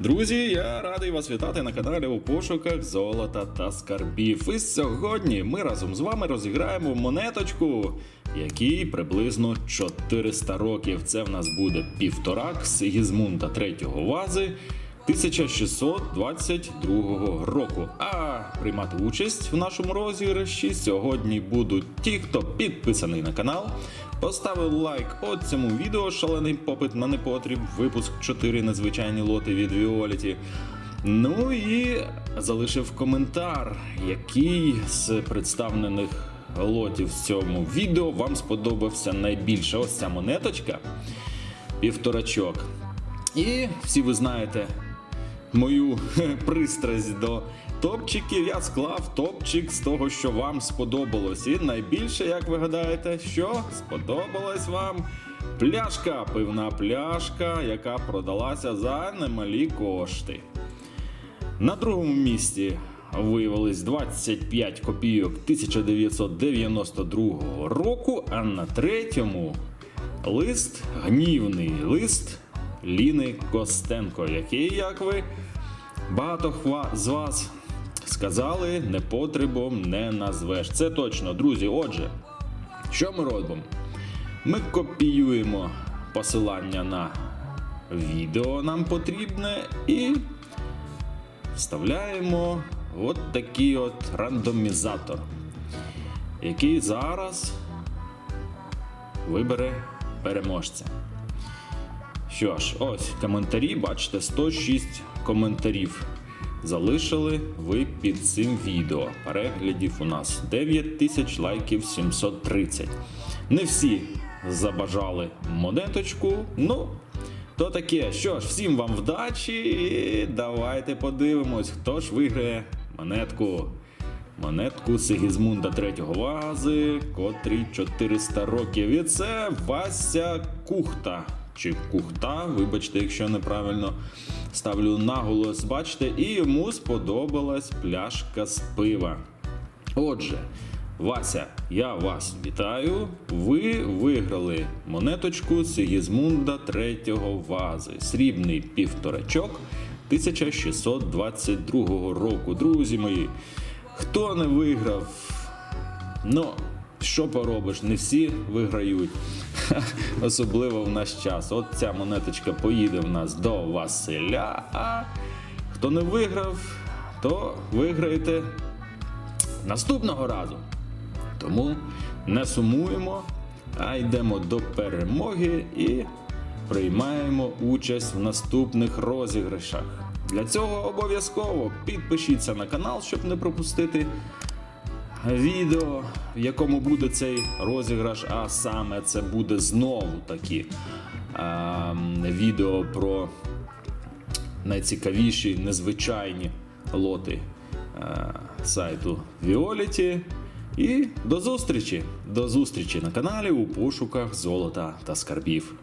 Друзі, я радий вас вітати на каналі у пошуках золота та скарбів. І сьогодні ми разом з вами розіграємо монеточку, якій приблизно 400 років. Це в нас буде півторак Сигізмунда третього вази 1622 року. А приймати участь в нашому розіграші сьогодні будуть ті, хто підписаний на канал. Поставив лайк от цьому відео шалений попит на непотріб, випуск 4 надзвичайні лоти від Віоліті. Ну і залишив коментар, який з представлених лотів в цьому відео вам сподобався найбільше. Ось ця монеточка, півторачок. І всі ви знаєте мою пристрасть до топчиків. Я склав топчик з того, що вам сподобалось. І найбільше, як ви гадаєте, що сподобалась вам пляшка, пивна пляшка, яка продалася за немалі кошти. На другому місці виявилось 25 копійок 1992 року, а на третьому лист гнівний лист Ліни Костенко, який, як ви багато з вас сказали, непотребом не назвеш. Це точно, друзі. Отже, що ми робимо? Ми копіюємо посилання на відео нам потрібне і вставляємо от такий от рандомізатор, який зараз вибере переможця. Що ж, ось коментарі, бачите, 106 коментарів. Залишили ви під цим відео. Переглядів у нас 9 тисяч лайків 730. Не всі забажали монеточку. Ну, то таке. Що ж, всім вам вдачі і давайте подивимось, хто ж виграє монетку. Монетку Сигізмунда третього вази, котрій 400 років. І це Вася Кухта. Чи Кухта, вибачте, якщо неправильно ставлю наголос. Бачите, і йому сподобалась пляшка з пива. Отже, Вася, я вас вітаю. Ви виграли монеточку Сигізмунда третього вази. Срібний півторачок 1622 року. Друзі мої, хто не виграв, ну. Що поробиш, не всі виграють, особливо в наш час. От ця монеточка поїде в нас до Василя. А хто не виграв, то виграєте наступного разу. Тому не сумуємо, а йдемо до перемоги і приймаємо участь в наступних розіграшах. Для цього обов'язково підпишіться на канал, щоб не пропустити відео, в якому буде цей розіграш, а саме це буде знову таки а, відео про найцікавіші, незвичайні лоти а, сайту Violet. І до зустрічі! До зустрічі на каналі у пошуках золота та скарбів.